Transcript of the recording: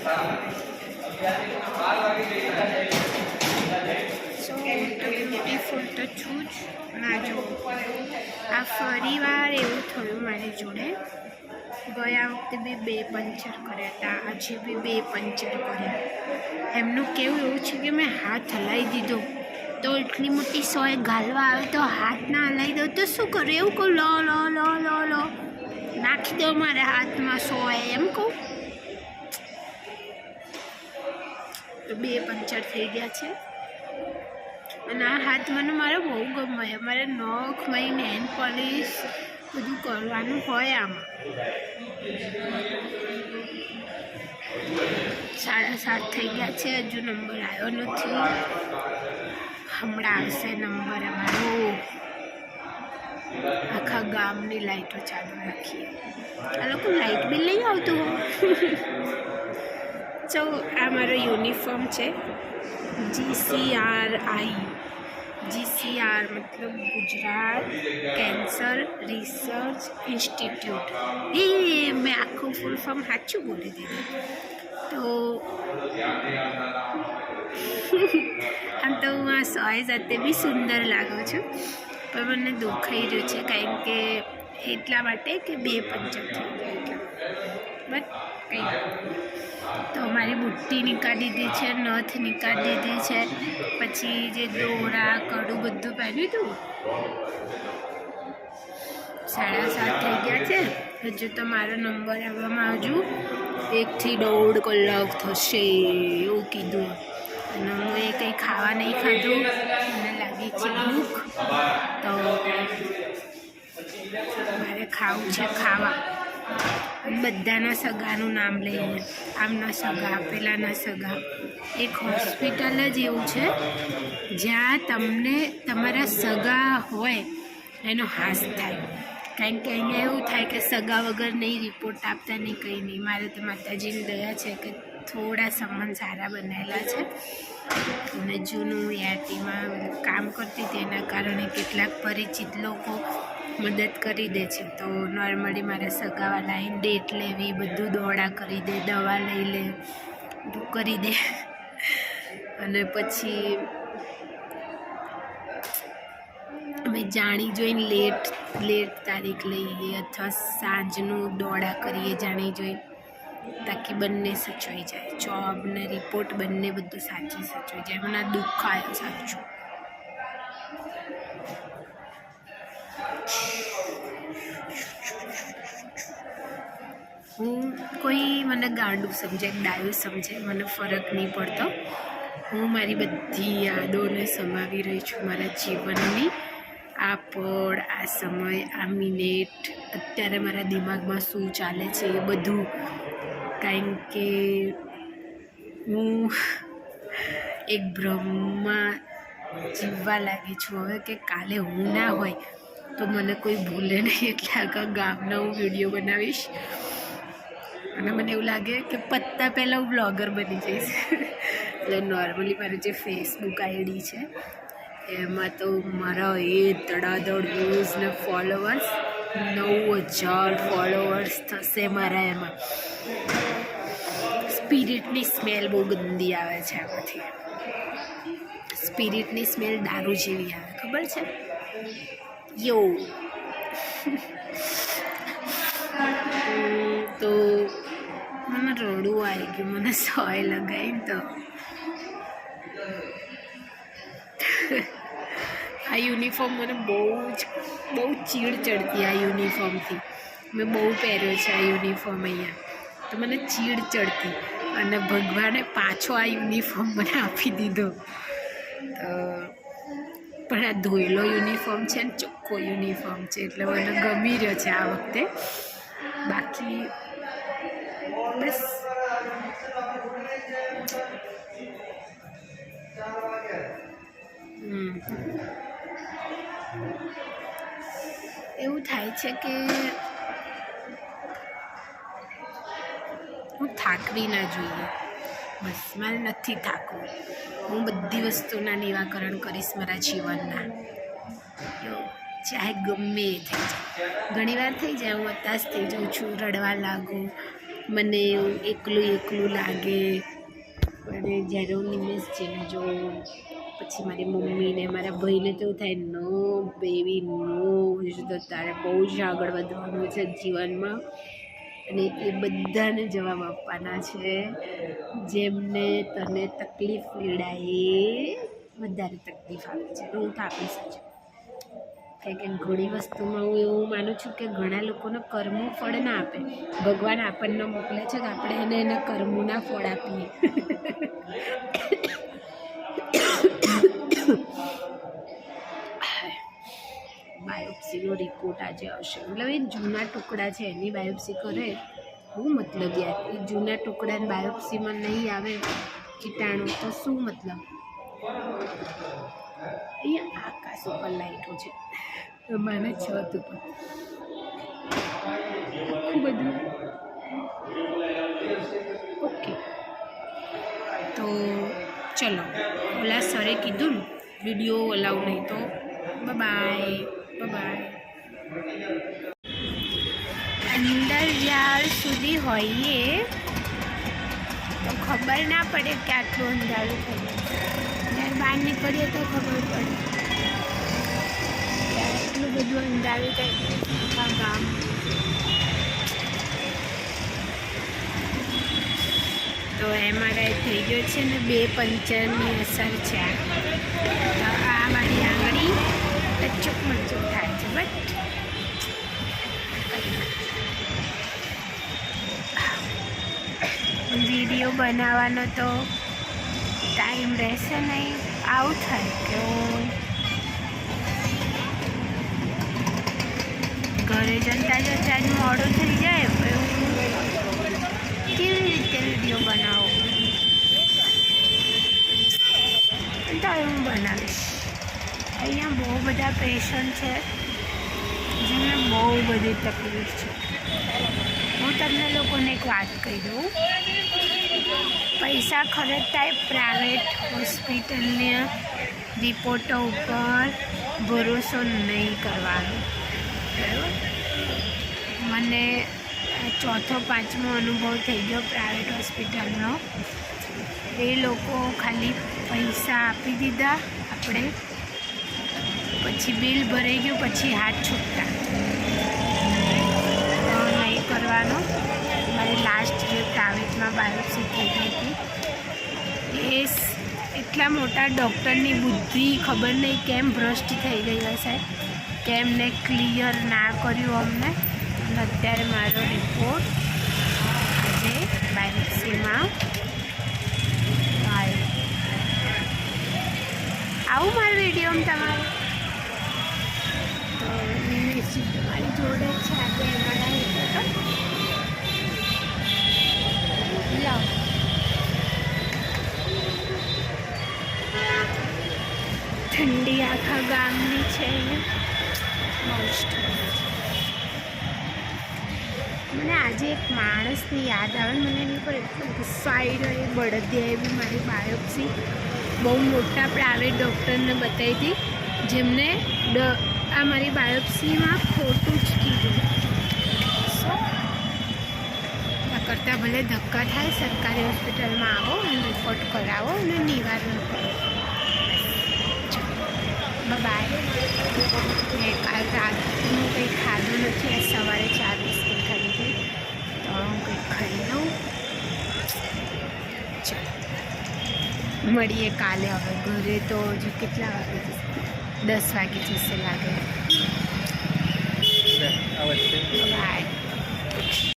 So beautiful તો છું જ ના આ ફરીવાર એવું થયું મારી જોડે. ગયા વખતે બી બે પંચર કર્યા હતા, આજે બી બે પંચર કર્યા. એમનું કેવું એવું છે કે મેં હાથ હલાવી દીધો. તો એટલી મોટી સોય ગાલવા આવે તો હાથ ના હલાવી દો. તો શું કરું? એવું કહું, લો લો લો લો લો. નાખી દો મારા હાથમાં સોય, એમ કહું. તો બે પંચર થઈ ગયા છે. અને આ હાથ મને મારો બહુ ગમે મારે નખ મારી નેન પોલિશ બધું કરવાનું હોય આમાં. સાડા સાત થઈ ગયા છે. હજુ નંબર આવ્યો નથી. હમણાં આવશે નંબર અમારો. આખા ગામની લાઈટો ચાલુ રાખીએ. આ લોકો લાઈટ બિલ નહીં આવતું તો આ મારો યુનિફોર્મ છે. જીસીઆરઆઈ જીસીઆર મતલબ ગુજરાત કેન્સર રિસર્ચ ઇન્સ્ટિટ્યૂટ. એ મેં આખું ફૂલ ફોર્મ સાચું બોલી દીધું. તો આમ તો હું આ સોય સાથે બી સુંદર લાગું છું. પણ મને દુખાઈ રહ્યું છે કારણ કે એટલા માટે કે બે પંચર બટ કંઈ. તો મારી બુટ્ટી નીકાળી દીધી છે, નથ નીકાળી દીધી છે, પછી જે દોરા, કડું બધું પહેર્યું હતું. સાડા સાત થઈ ગયા છે. હજુ તો મારો નંબર આવવામાં હજુ એકથી દોઢ કલાક થશે એવું કીધું. અને હું એ કંઈ ખાવા નહીં ખાધું. મને લાગી છે ભૂખ. તો મારે ખાવું છે ખાવા. બધાના સગાનું નામ લઈને આમના સગા, પેલાના સગા. એક હોસ્પિટલ જ એવું છે, જ્યાં તમને તમારા સગા હોય, એનો હાસ થાય. કારણ કે અહીંયા એવું થાય કે સગા વગર નહીં રિપોર્ટ આપતા નહીં કંઈ નહીં. મારે તો માતાજીની દયા છે કે થોડા સંબંધ સારા બનાવેલા છે. અને જૂનું યાટીમાં કામ કરતી હતી એના કારણે કેટલાક પરિચિત લોકો મદદ કરી દે છે. તો નોર્મલી મારા સગાવાલા આવીને ડેટ લેવી, બધું દોડા કરી દે, દવા લઈ લે, બધું કરી દે. અને પછી અમે જાણી જોઈને લેટ લેટ તારીખ લઈએ અથવા સાંજનું દોડા કરીએ જાણી જોઈને, તાકી બંને સચવાઈ જાય. જોબ ને રિપોર્ટ બંને બધું સાચી સચવાઈ જાય. મને દુઃખ આવ્યો સાચું. હું કોઈ મને ગાંડું સમજે ડાયું સમજે મને ફરક નહીં પડતો. હું મારી બધી યાદોને સમાવી રહી છું મારા જીવનની. આ પળ, આ સમય, આ મિનિટ, અત્યારે મારા દિમાગમાં શું ચાલે છે એ બધું. કારણ કે હું એક ભ્રમમાં જીવવા લાગી છું. હવે કે કાલે હું ના હોય તો મને કોઈ ભૂલે નહીં એટલે આખા ગામનો હું વીડિયો બનાવીશ. અને મને એવું લાગે કે પત્તા પહેલાં હું બ્લોગર બની જઈશ. એટલે નોર્મલી મારું જે ફેસબુક આઈડી છે, એમાં તો મારા એ તડાદડ વ્યૂઝ ને ફોલોવર્સ નવ હજાર ફોલોવર્સ થશે મારા એમાં. સ્પિરિટની સ્મેલ બહુ ગંદી આવે છે એમાંથી સ્પિરિટની સ્મેલ દારૂ જેવી આવે, ખબર છે? યો તો મને રડવું આવી ગયું મને સોય લગાવી તો આ યુનિફોર્મ મને બહુ જ બહુ ચીડ ચડતી આ યુનિફોર્મથી મેં બહુ પહેર્યો છે આ યુનિફોર્મ અહીંયા તો મને ચીડ ચડતી અને ભગવાને પાછો આ યુનિફોર્મ મને આપી દીધો તો પણ આ ધોયેલો યુનિફોર્મ છે ને ચોખ્ખો યુનિફોર્મ છે એટલે મને ગમી રહ્યો છે આ વખતે. બાકી બસ. એવું થાય છે કે હું થાકવી ના જોઈએ. બસ, મારે નથી થાકવું. હું બધી વસ્તુના નિરાકરણ કરીશ મારા જીવનના. ચાહે ગમે એ થઈ જાય. ઘણીવાર થઈ જાય. હું હતાશ થઈ જાઉં છું. રડવા લાગું. મને એવું એકલું એકલું લાગે. અને જ્યારે હું નિમેશજીને જોઉં, પછી મારી મમ્મીને મારા ભાઈને તો થાય, નો બેબી નો. તો તારે બહુ જ આગળ વધવાનું છે જીવનમાં. અને એ બધાને જવાબ આપવાના છે. જેમને તને તકલીફ પીડાય, વધારે તકલીફ આવે છે. હું તો આપી જ. કારણ કે ઘણી વસ્તુમાં હું એવું માનું છું કે ઘણા લોકોને કર્મો ફળ ના આપે. ભગવાન આપણને મોકલે છે કે આપણે એને એના કર્મોના ફળ આપીએ. બાયોપ્સીનો રિપોર્ટ આજે આવશે. મતલબ એ જૂના ટુકડા છે, એની બાયોપ્સી કરે. હું મતલબ યાર, એ જૂના ટુકડાને બાયોપ્સીમાં નહીં આવે. કીટાણુ તો શું મતલબ? અહીંયા આકાશ ઉપર લાઈટો છે. મને છત ઉપર આખું બધું ઓકે. તો ચલો ઓલા સરે કીધું ને વીડિયો અલાઉ નહીં તો. બાય બાય અંદર જ્યાર સુધી હોઈએ. તો ખબર ના પડે કે આટલું અંધારું જ્યારે બહાર નીકળીએ તો ખબર પડે. એટલું બધું અંધારું થાય ગામ. તો એમઆરઆઈ થઈ ગયો છે ને બે પંચરની અસર છે તો આ મારી આંગળી ટચુક મચુક થાય છે, બટ વીડિયો બનાવવાનો તો ટાઈમ રહેશે નહીં. આવું થાય કે ઘરે જતા જતા જ મોડું થઈ જાય પણ કેવી રીતે વીડિયો બનાવું? તો હું બનાવીશ. અહીંયા બહુ બધા પેશન્ટ છે, જેમને બહુ બધી તકલીફ છે. હું તમને લોકોને એક વાત કહી દઉં. પૈસા ખર્ચતા એ પ્રાઇવેટ હોસ્પિટલને રિપોર્ટો ઉપર ભરોસો નહીં કરવાનો. મને ચોથો, પાંચમો અનુભવ થઈ ગયો પ્રાઇવેટ હોસ્પિટલનો એ લોકો ખાલી પૈસા આપી દીધા આપણે. પછી બિલ ભરાઈ ગયું, પછી હાથ છૂટતા. નહીં કરવાનો. લાસ્ટ જે પ્રાઇવેટમાં બાયોપ્સી થઈ ગઈ હતી. એ એટલા મોટા ડૉક્ટરની બુદ્ધિ ખબર નહીં કેમ ભ્રષ્ટ થઈ ગઈ હશે કે એમને ક્લિયર ના કર્યું અમને. અને અત્યારે મારો રિપોર્ટ આજે બાયોપ્સીમાં આવું મારો વીડિયો તમારું? મારી જોડે છે. આજે એમાં ઠંડી આખા ગામની છે છે મને આજે એક માણસની યાદ આવે મને એની પર એટલો ગુસ્સો આવી રહ્યો, એ બી મારી બાયોપ્સી બહુ મોટા પ્રાઇવેટ ડૉક્ટરને બતાવી હતી, જેમને આ મારી બાયોપ્સીમાં ખોટું જ કીધું. करता भले धक्का था सरकारी हॉस्पिटल में आओ रिपोर्ट कराओ निवार बाय कल कहीं खाधु नहीं सवेरे चार थी तो हूँ कहीं खाई लू मड़ी काले हमें घरे तो जो के दस वगे जैसे लगे बाय